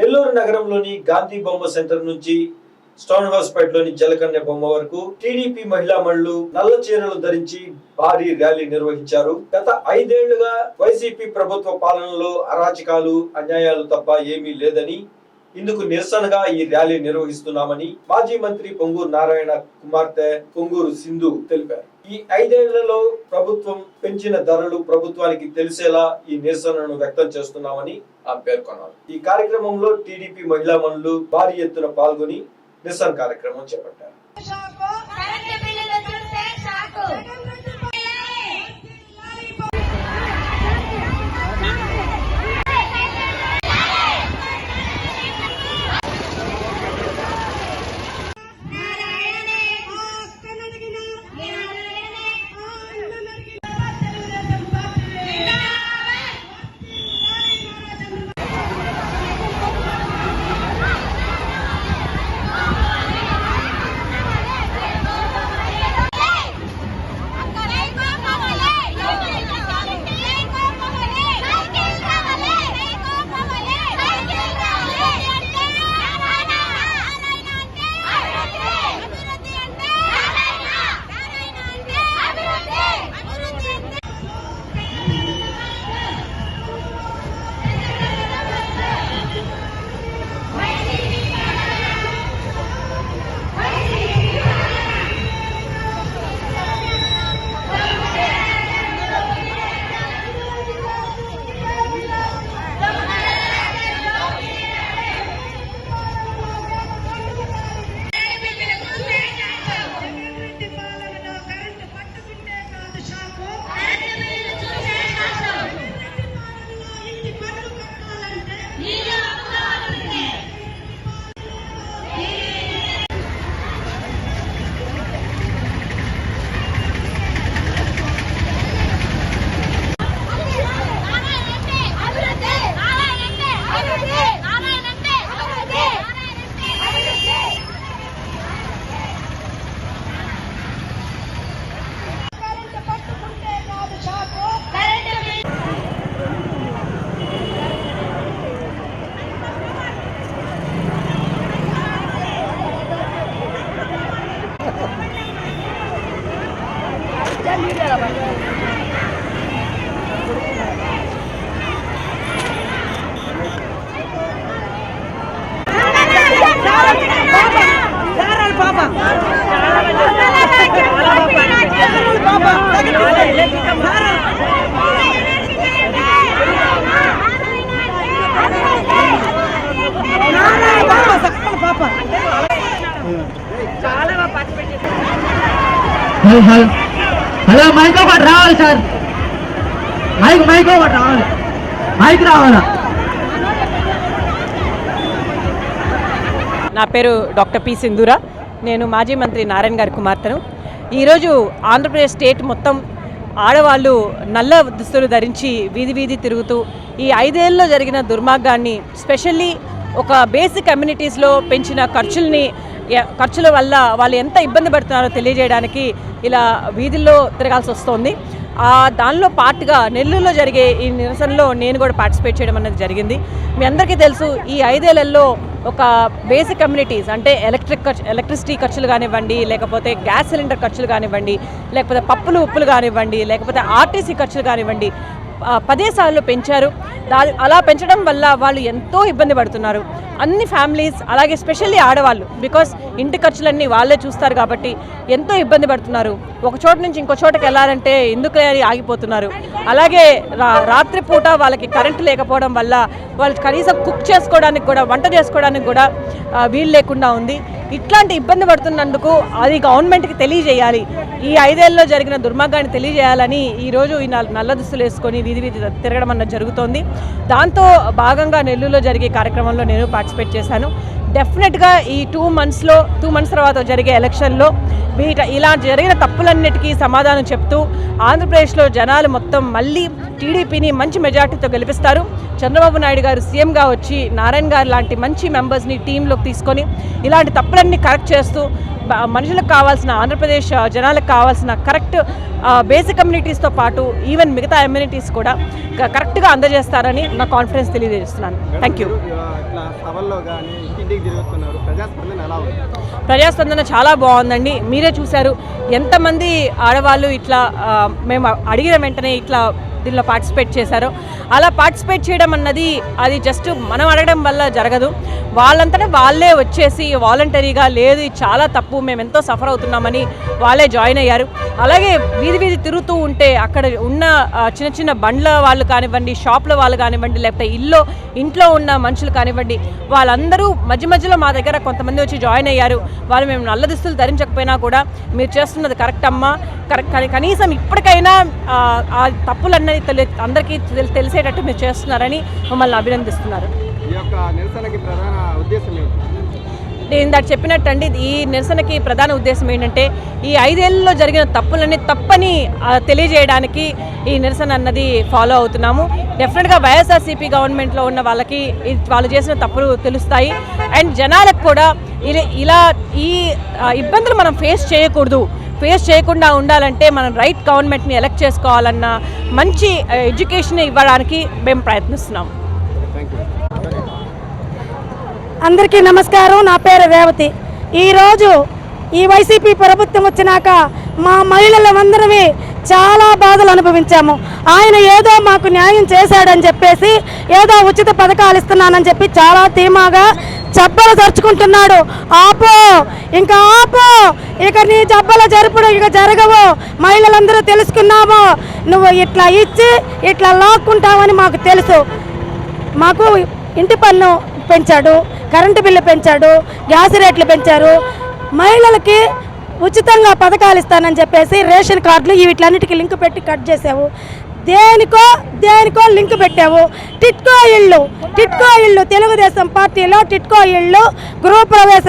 నెల్లూరు నగరంలోని గాంధీ బొమ్మ సెంటర్ నుంచి స్టోన్ హౌస్ పేటలోని జలకన్య బొమ్మ వరకు టీడీపీ మహిళా మండలు నల్ల చీరలు ధరించి భారీ ర్యాలీ నిర్వహించారు. గత ఐదేళ్ళుగా వైసీపీ ప్రభుత్వ పాలనలో అరాచకాలు అన్యాయాలు తప్ప ఏమీ లేదని ఇందుకు నిరసనగా ఈ ర్యాలీ నిర్వహిస్తున్నామని మాజీ మంత్రి పొంగూరు నారాయణ కుమార్తె పొంగూరు సింధు తెలిపారు. ఈ ఐదేళ్ళలో ప్రభుత్వం పెంచిన ధరలు ప్రభుత్వానికి తెలిసేలా ఈ నిరసనను వ్యక్తం చేస్తున్నామని ఆమె పేర్కొన్నారు. ఈ కార్యక్రమంలో టీడీపీ మహిళా మనులు భారీ ఎత్తున పాల్గొని నిరసన కార్యక్రమం చేపట్టారు. హలో హలో హలో మైక్ ఒకటి రావాలి సార్. మైక్ మైక్ ఒకటి రావాలి. మైక్ రావాలా? నా పేరు డాక్టర్ పి సింధూరా. నేను మాజీ మంత్రి నారాయణ గారి కుమార్తెను. ఈరోజు ఆంధ్రప్రదేశ్ స్టేట్ మొత్తం ఆడవాళ్ళు నల్ల దుస్తులు ధరించి వీధి వీధి తిరుగుతూ ఈ ఐదేళ్ళలో జరిగిన దుర్మార్గాన్ని స్పెషల్లీ ఒక బేసిక్ కమ్యూనిటీస్లో పెంచిన ఖర్చుల్ని ఖర్చుల వల్ల వాళ్ళు ఎంత ఇబ్బంది పడుతున్నారో తెలియజేయడానికి ఇలా వీధుల్లో తిరగాల్సి వస్తోంది. ఆ దానిలో పార్ట్గా నెల్లూరులో జరిగే ఈ నిరసనలో నేను కూడా పార్టిసిపేట్ చేయడం అనేది జరిగింది. మీ అందరికీ తెలుసు ఈ ఐదేళ్ళలో ఒక బేసిక్ కమ్యూనిటీస్ అంటే ఎలక్ట్రిక్ ఖర్చు ఎలక్ట్రిసిటీ ఖర్చులు కానివ్వండి లేకపోతే గ్యాస్ సిలిండర్ ఖర్చులు కానివ్వండి లేకపోతే పప్పులు ఉప్పులు కానివ్వండి లేకపోతే ఆర్టీసీ ఖర్చులు కానివ్వండి పదేసార్లు పెంచారు. అలా పెంచడం వల్ల వాళ్ళు ఎంతో ఇబ్బంది పడుతున్నారు. అన్ని ఫ్యామిలీస్ అలాగే స్పెషల్లీ ఆడవాళ్ళు బికాస్ ఇంటి ఖర్చులన్నీ వాళ్ళే చూస్తారు కాబట్టి ఎంతో ఇబ్బంది పడుతున్నారు. ఒక చోట నుంచి ఇంకో చోటకి వెళ్ళాలంటే ఎందుకు అని ఆగిపోతున్నారు. అలాగే రా రాత్రిపూట వాళ్ళకి కరెంటు లేకపోవడం వల్ల వాళ్ళు కనీసం కుక్ చేసుకోవడానికి కూడా వంట చేసుకోవడానికి కూడా వీలు లేకుండా ఉంది. ఇట్లాంటి ఇబ్బంది పడుతున్నందుకు అది గవర్నమెంట్కి తెలియజేయాలి. ఈ ఐదేళ్ళలో జరిగిన దుర్మార్గాన్ని తెలియజేయాలని ఈరోజు ఈ నల్ల దుస్తులు వేసుకొని వీధి వీధి తిరగడం అన్నది జరుగుతోంది. దాంతో భాగంగా నెల్లూరులో జరిగే కార్యక్రమంలో నేను పార్టిసిపేట్ చేశాను. డెఫినెట్గా ఈ టూ మంత్స్లో టూ మంత్స్ తర్వాత జరిగే ఎలక్షన్లో వీట ఇలా జరిగిన తప్పులన్నిటికీ సమాధానం చెప్తూ ఆంధ్రప్రదేశ్లో జనాలు మొత్తం మళ్ళీ టీడీపీని మంచి మెజార్టీతో గెలిపిస్తారు. చంద్రబాబు నాయుడు గారు సీఎంగా వచ్చి నారాయణ గారు లాంటి మంచి మెంబర్స్ని టీంలోకి తీసుకొని ఇలాంటి తప్పులన్నీ కరెక్ట్ చేస్తూ మనుషులకు కావాల్సిన ఆంధ్రప్రదేశ్ జనాలకు కావాల్సిన కరెక్ట్ బేసిక్ కమ్యూనిటీస్తో పాటు ఈవెన్ మిగతా అమ్యూనిటీస్ కూడా కరెక్ట్గా అందజేస్తారని నా కాన్ఫిడెన్స్ తెలియజేస్తున్నాను. థ్యాంక్ యూ ప్రజాస్పందన చాలా బాగుందండి. మీరే చూశారు. ఎంతమంది ఆడవాళ్ళు ఇట్లా మేము అడిగిన వెంటనే ఇట్లా దీనిలో పార్టిసిపేట్ చేశారో. అలా పార్టిసిపేట్ చేయడం అన్నది అది జస్ట్ మనం అడగడం వల్ల జరగదు. వాళ్ళంతటా వాళ్ళే వచ్చేసి వాలంటరీగా లేదు చాలా తప్పు మేము ఎంతో సఫర్ అవుతున్నామని వాళ్ళే జాయిన్ అయ్యారు. అలాగే వీధి వీధి తిరుగుతూ ఉంటే అక్కడ ఉన్న చిన్న చిన్న బండ్ల వాళ్ళు కానివ్వండి షాప్ల వాళ్ళు కానివ్వండి లేకపోతే ఇల్లు ఇంట్లో ఉన్న మనుషులు కానివ్వండి వాళ్ళందరూ మధ్య మధ్యలో మా దగ్గర కొంతమంది వచ్చి జాయిన్ అయ్యారు. వాళ్ళు మేము నల్ల దుస్తులు ధరించకపోయినా కూడా మీరు చేస్తున్నది కరెక్ట్ అమ్మా. కరెక్ట్ కనీసం ఇప్పటికైనా ఆ, తప్పులన్నీ తప్పులన్నది తెలి అందరికీ తెలి- తెలిసేటట్టు మీరు చేస్తున్నారని మమ్మల్ని అభినందిస్తున్నారు. నేను ఇందాక చెప్పినట్టండి ఈ నిరసనకి ప్రధాన ఉద్దేశం ఏంటంటే ఈ ఐదేళ్ళలో జరిగిన తప్పులని తప్పని తెలియజేయడానికి ఈ నిరసన అన్నది ఫాలో అవుతున్నాము. డెఫినెట్గా వైఎస్ఆర్సీపీ గవర్నమెంట్లో ఉన్న వాళ్ళకి వాళ్ళు చేసిన తప్పులు తెలుస్తాయి. అండ్ జనాలకు కూడా ఇలా ఈ ఇబ్బందులు మనం ఫేస్ చేయకూడదు. ఫేస్ చేయకుండా ఉండాలంటే మనం రైట్ గవర్నమెంట్ని ఎలక్ట్ చేసుకోవాలన్న మంచి ఎడ్యుకేషన్ ఇవ్వడానికి మేము యూ అందరికీ నమస్కారం. నా పేరు రేవతి. ఈరోజు ఈ వైసీపీ ప్రభుత్వం వచ్చినాక మా మహిళలందరమే చాలా బాధలు అనుభవించాము. ఆయన ఏదో మాకు న్యాయం చేశాడని చెప్పేసి ఏదో ఉచిత పథకాలు ఇస్తున్నానని చెప్పి చాలా ధీమాగా జబ్బలు జరుచుకుంటున్నాడు. ఆపో! ఇంకా ఆపో! ఇక నీ జబ్బల జరుపుడు ఇక జరగవు. మహిళలందరూ తెలుసుకున్నాము. నువ్వు ఇట్లా ఇచ్చి ఇట్లా లాక్కుంటావని మాకు తెలుసు. మాకు ఇంటి పన్ను పెంచాడు కరెంటు బిల్లు పెంచాడు గ్యాస్ రేట్లు పెంచారు. మహిళలకి ఉచితంగా పథకాలు ఇస్తానని చెప్పేసి రేషన్ కార్డులు వీటిలన్నిటికీ లింక్ పెట్టి కట్ చేసావు. దేనికో దేనికో లింక్ పెట్టావు. టిట్కో ఇళ్ళు టిట్కో ఇళ్ళు తెలుగుదేశం పార్టీలో టిట్కో ఇళ్ళు గృహప్రవేశం